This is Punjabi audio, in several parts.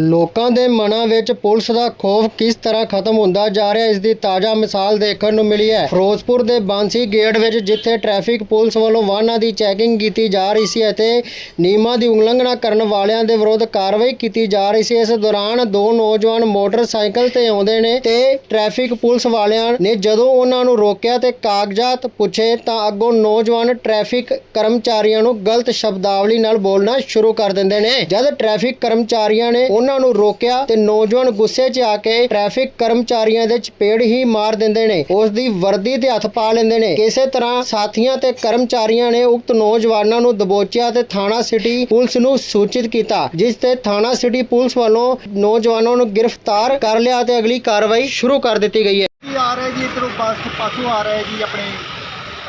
ਲੋਕਾਂ ਦੇ ਮਨਾਂ ਵਿੱਚ ਪੁਲਿਸ ਦਾ ਖੌਫ ਕਿਸ ਤਰ੍ਹਾਂ ਖਤਮ ਹੁੰਦਾ ਜਾ ਰਿਹਾ, ਇਸ ਦੀ ਤਾਜ਼ਾ ਮਿਸਾਲ ਦੇਖਣ ਨੂੰ ਮਿਲੀ ਹੈ। ਫਿਰੋਜ਼ਪੁਰ ਦੇ ਬਾਂਸੀ ਗੇਟ ਵਿੱਚ ਜਿੱਥੇ ਟ੍ਰੈਫਿਕ ਪੁਲਿਸ ਵੱਲੋਂ ਵਾਹਨਾਂ ਦੀ ਚੈਕਿੰਗ ਕੀਤੀ ਜਾ ਰਹੀ ਸੀ ਅਤੇ ਨਿਯਮਾਂ ਦੀ ਉਲੰਘਣਾ ਕਰਨ ਵਾਲਿਆਂ ਦੇ ਵਿਰੁੱਧ ਕਾਰਵਾਈ ਕੀਤੀ ਜਾ ਰਹੀ ਸੀ, ਇਸ ਦੌਰਾਨ ਦੋ ਨੌਜਵਾਨ ਮੋਟਰਸਾਈਕਲ ਤੇ ਆਉਂਦੇ ਨੇ ਤੇ ਟ੍ਰੈਫਿਕ ਪੁਲਿਸ ਵਾਲਿਆਂ ਨੇ ਜਦੋਂ ਉਹਨਾਂ ਨੂੰ ਰੋਕਿਆ ਤੇ ਕਾਗਜ਼ਾਤ ਪੁੱਛੇ ਤਾਂ ਅੱਗੋਂ ਨੌਜਵਾਨ ਟ੍ਰੈਫਿਕ ਕਰਮਚਾਰੀਆਂ ਨੂੰ ਗਲਤ ਸ਼ਬਦਾਵਲੀ ਨਾਲ ਬੋਲਣਾ ਸ਼ੁਰੂ ਕਰ ਦਿੰਦੇ ਨੇ। ਜਦ ਟ੍ਰੈਫਿਕ ਕਰਮਚਾਰੀਆਂ ਨੇ ਉਹਨਾਂ ਨੂੰ ਰੋਕਿਆ ਤੇ ਨੌਜਵਾਨ ਗੁੱਸੇ 'ਚ ਆ ਕੇ ਟ੍ਰੈਫਿਕ ਕਰਮਚਾਰੀਆਂ ਦੇ ਚਪੇੜ ਹੀ ਮਾਰ ਦਿੰਦੇ ਨੇ। ਉਸ ਦੀ ਵਰਦੀ ਤੇ ਹੱਥ ਪਾ ਲੈਂਦੇ ਨੇ। ਕਿਸੇ ਤਰ੍ਹਾਂ ਸਾਥੀਆਂ ਤੇ ਕਰਮਚਾਰੀਆਂ ਨੇ ਉਕਤ ਨੌਜਵਾਨਾਂ ਨੂੰ ਦਬੋਚਿਆ ਤੇ ਥਾਣਾ ਸਿਟੀ ਪੁਲਿਸ ਨੂੰ ਸੂਚਿਤ ਕੀਤਾ, ਜਿਸ ਤੇ ਥਾਣਾ ਸਿਟੀ ਪੁਲਿਸ ਵੱਲੋਂ ਨੌਜਵਾਨਾਂ ਨੂੰ ਗ੍ਰਿਫਤਾਰ ਕਰ ਲਿਆ ਤੇ ਅਗਲੀ ਕਾਰਵਾਈ ਸ਼ੁਰੂ ਕਰ ਦਿੱਤੀ ਗਈ ਹੈ। ਜੀ, ਆ ਰਹੇ ਜੀ, ਇੱਧਰੋਂ ਬੱਸ ਪਾਸੋਂ ਆ ਰਹੇ ਜੀ ਆਪਣੇ।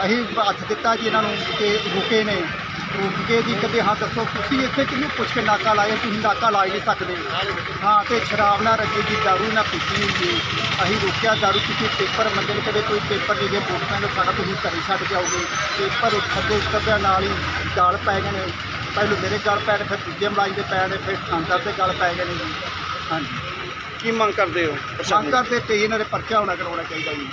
ਅਸੀਂ ਹੱਥ ਦਿੱਤਾ ਜੀ ਇਹਨਾਂ ਨੂੰ ਤੇ ਰੁਕੇ ਨੇ। ਰੁਕ ਕੇ ਜੀ ਕਹਿੰਦੇ ਹਾਂ ਦੱਸੋ ਤੁਸੀਂ ਇੱਥੇ ਕਿਹਨੂੰ ਪੁੱਛ ਕੇ ਨਾਕਾ ਲਾਇਆ ਤੁਸੀਂ ਨਾਕਾ ਲਾ ਹੀ ਨਹੀਂ ਸਕਦੇ। ਹਾਂ ਤੇ ਸ਼ਰਾਬ ਨਾ ਰੱਖੀ ਜੀ ਦਾਰੂ ਨਾ ਪੀਤੀ ਜੀ ਅਸੀਂ ਰੁਕਿਆ ਦਾਰੂ ਪੀਤੀ ਪੇਪਰ ਮੰਗੇ ਨੇ ਕਦੇ ਕੋਈ ਪੇਪਰ ਨਹੀਂ ਦੇ ਮੋਟਰਸਾਈਕਲ ਸਾਡਾ ਤੁਸੀਂ ਘਰੇ ਛੱਡ ਕੇ ਆਓਗੇ। ਪੇਪਰ ਉੱਤਰਦੇ ਉੱਤਰਦਿਆਂ ਨਾਲ ਹੀ ਗਾਲ ਪੈ ਗਏ ਨੇ। ਪਹਿਲੋਂ ਮੇਰੇ ਗਾਲ ਪੈ ਫਿਰ ਦੂਜੇ ਮਲਾਈ ਦੇ ਪੈ ਫਿਰ ਥਾਣਦਾਰ ਦੇ ਗਾਲ ਪੈ ਗਏ ਨੇ ਜੀ। ਹਾਂਜੀ। ਕੀ ਮੰਗ ਕਰਦੇ ਹੋ? ਮੰਗ ਕਰਦੇ ਤੇ ਇਹਨਾਂ ਦੇ ਪਰਚਾ ਹੋਣਾ ਕਰਵਾਉਣਾ ਚਾਹੀਦਾ ਜੀ।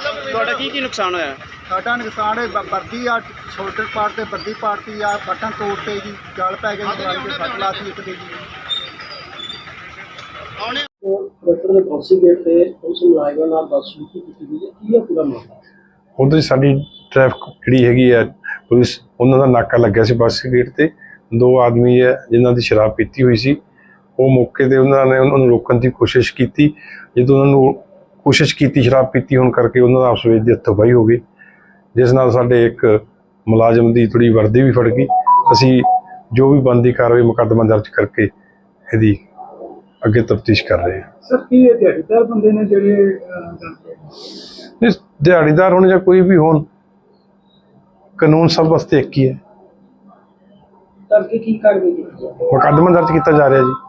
ਤੁਹਾਡਾ ਕੀ ਕੀ ਨੁਕਸਾਨ ਹੋਇਆ? ਸਾਡਾ ਨੁਕਸਾਨ ਹੈ ਬ- ਵਰਦੀ ਆ ਸ਼ੋਲਡਰ ਪਾਰਟ ਤੇ ਵਰਦੀ ਪਾੜਤੀ ਆ ਬਟਨ ਤੋੜਤੇ ਜੀ ਗਲ ਪੈ ਗਈ ਗਲਾਈ ਤੇ ਫੱਟ ਲਾਤੀ ਇੱਕ ਦੇ ਜੀ। ਡਾਕਟਰ ਦੇ ਪਾਸੇ ਗੇਟ ਤੇ ਉਸ ਮੁਲਾਜ਼ਮਾਂ ਨਾਲ ਬੱਸ ਸ਼ੁਰੂ ਕੀਤੀ ਗਈ ਹੈ। ਕੀ ਹੈ ਪੂਰਾ ਮਾਮਲਾ? ਉਧਰ ਸਾਡੀ ਟ੍ਰੈਫਿਕ ਜਿਹੜੀ ਹੈਗੀ ਹੈ ਪੁਲਿਸ ਉਹਨਾਂ ਦਾ ਨਾਕਾ ਲੱਗਿਆ ਸੀ ਬੱਸ ਗੇਟ ਤੇ। ਦੋ ਆਦਮੀ ਹੈ ਜਿਨ੍ਹਾਂ ਦੀ ਸ਼ਰਾਬ ਪੀਤੀ ਹੋਈ ਸੀ। ਉਹ ਮੌਕੇ ਤੇ ਉਹਨਾਂ ਨੇ ਉਹਨਾਂ ਨੂੰ ਰੋਕਣ ਦੀ ਕੋਸ਼ਿਸ਼ ਕੀਤੀ। ਜਦੋਂ ਉਹਨਾਂ ਨੂੰ ਕੋਸ਼ਿਸ਼ ਕੀਤੀ ਸ਼ਰਾਬ ਪੀਤੀ ਹੋਣ ਕਰਕੇ ਉਹਨਾਂ ਦਾ ਆਪਸ ਵਿੱਚ ਦੀ ਹੱਥੋਂ-ਪਾਈ ਹੋ ਗਈ। ਜਿਸ ਨਾਲ ਸਾਡੇ ਇੱਕ ਮੁਲਾਜ਼ਮ ਦੀ ਥੋੜੀ ਵਰਦੀ ਵੀ ਫੜ ਗਈ। ਅਸੀਂ ਜੋ ਵੀ ਬੰਦੀ ਕਾਰਵਾਈ ਮੁਕੱਦਮਾ ਦਰਜ ਕਰਕੇ ਇਹਦੀ ਅੱਗੇ ਤਫਤੀਸ਼ ਕਰ ਰਹੇ ਹਾਂ। ਸਰ ਕੀ ਇਹ ਦਿਹਾੜੀਦਾਰ ਬੰਦੇ ਨੇ ਜਿਹੜੇ ਅਹ, ਜਾਂਦੇ ਨੇ? ਇਸ ਦਿਹਾੜੀਦਾਰ ਹੋਣ ਜਾਂ ਕੋਈ ਵੀ ਹੋਣ ਕਾਨੂੰਨ ਸਭ ਵਾਸਤੇ ਇੱਕ ਹੀ ਹੈ। ਤਾਂ ਅੱਗੇ ਕੀ ਕਾਰਵਾਈ ਮੁਕੱਦਮਾ ਦਰਜ ਕੀਤਾ ਜਾ ਰਿਹਾ ਜੀ।